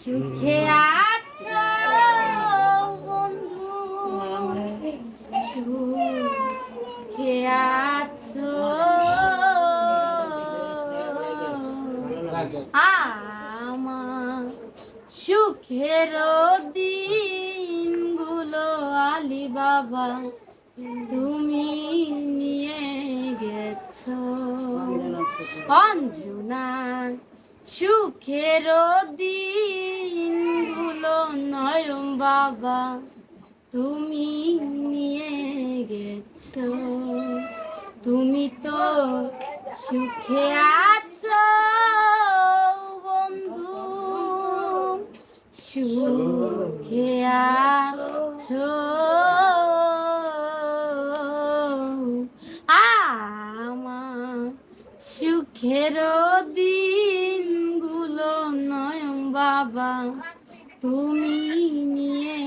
সুখে আছো বন্ধু। সুখে আছো। আমার সুখের দিনগুলো আলি বাবা তুমি নিয়ে গেছো। অঞ্জনা সুখের দিনগুলো নয়ম বাবা, তুমি নিয়ে গেছ। তুমি তো সুখে আছো বন্ধু। সুখে আছো। আমার সুখের নয়ন বাবা, তুমি নিয়ে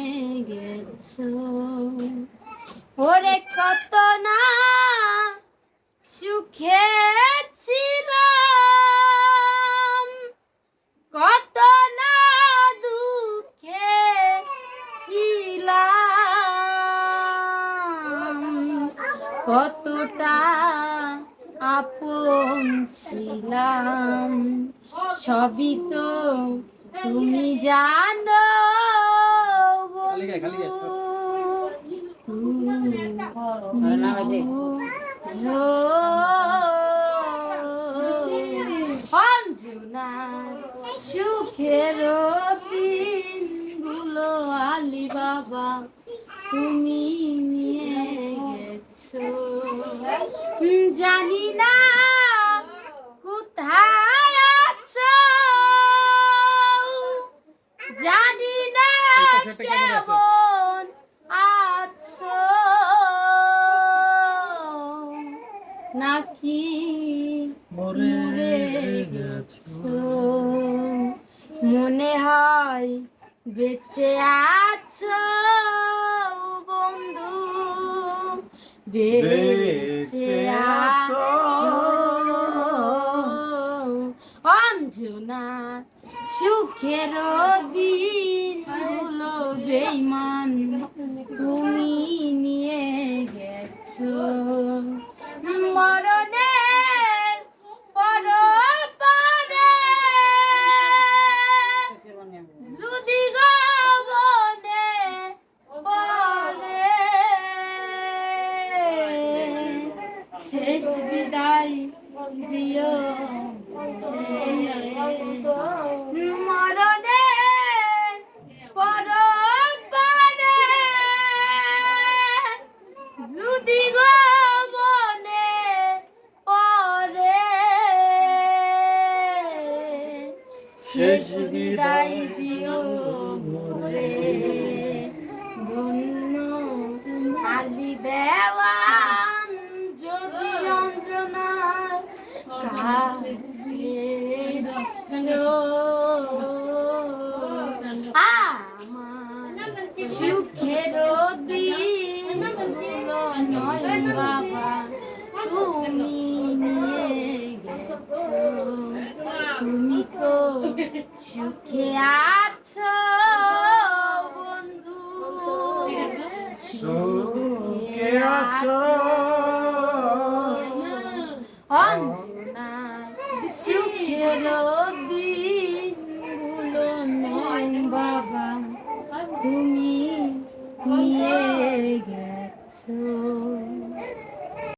গেছো। ওরে কত না সুখে ছিলাম, কত না দুঃখে ছিলাম। কতটা আপন ছিলাম, সবই তো তুমি জানো। অঞ্জনার সুখের দিনগুলো আলি বাবা তুমি নিয়ে গেছো জানি না কোথায় আছো জানি না আছে? কেমন আছো? নাকি মরে গেছো? মনে হয় বেঁচে আছো বন্ধু। বেঁচে অঞ্জনা সুখের দিন হলো বেইমান তুমি নিয়ে গেছো গবনে পরে শেষ বিদায় দিও। শেষ বিদায় দিও রে ধন্য আলি দেওয়ান যদি আমার সুখের দিন নয় বাবা। তুমি নিয়ে গেছো তুমি তো সুখে আছো বন্ধু। সুখে আছো। অঞ্জনা সুখে দিনগুলো